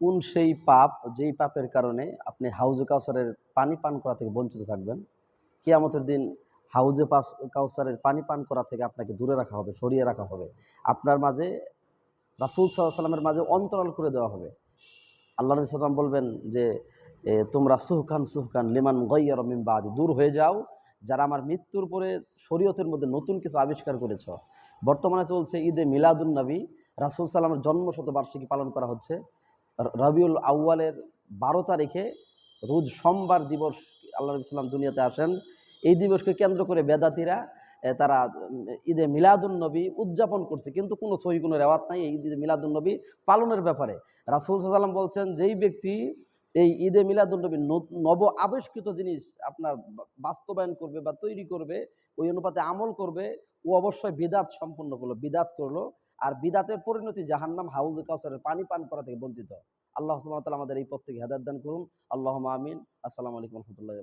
কোন সেই পাপ, যেই পাপের কারণে আপনি হাউজে কাউসারের পানি পান করা থেকে বঞ্চিত থাকবেন? কিয়ামতের দিন হাউজে পাস, কাউসারের পানি পান করা থেকে আপনাকে দূরে রাখা হবে, সরিয়ে রাখা হবে। আপনার মাঝে, রাসুল সাল্লাহ সাল্লামের মাঝে অন্তরাল করে দেওয়া হবে। আল্লাহ নবী সাল্লাম বলবেন যে তোমরা সুহকান সুহকান, লিমান গইয়ার মিমবাদ দূর হয়ে যাও। যারা আমার মৃত্যুর পরে শরীয়তের মধ্যে নতুন কিছু আবিষ্কার করেছ। বর্তমানে চলছে ঈদে মিলাদুন নবী। রাসুল সাল্লামের জন্ম শতবার্ষিকী পালন করা হচ্ছে। রবিউল আউয়ালের বারো তারিখে রোজ সোমবার দিবস আল্লাহ ইসলাম দুনিয়াতে আসেন। এই দিবসকে কেন্দ্র করে বেদাতিরা তারা ঈদে মিলাদুন নবী উদযাপন করছে। কিন্তু কোনো সহি কোনো রেওয়াত নাই এই ঈদে মিলাদুন নবী পালনের ব্যাপারে। রাসুল সাল্লাম বলছেন, যেই ব্যক্তি এই ঈদে মিলাদুন্নবী নব আবিষ্কৃত জিনিস আপনার বাস্তবায়ন করবে বা তৈরি করবে, ওই অনুপাতে আমল করবে ও অবশ্যই বিদাত সম্পূর্ণ করল, বিদাত করল। আর বিদাতের পরিণতি জাহান্নাম, হাউজ কাউসারের পানি পান করা থেকে বঞ্চিত। আল্লাহ তালা আমাদের এই থেকে হেদার দান করুন। আল্লাহ আমিন। আসসালামু আলাইকুম রহমতুল্লাহ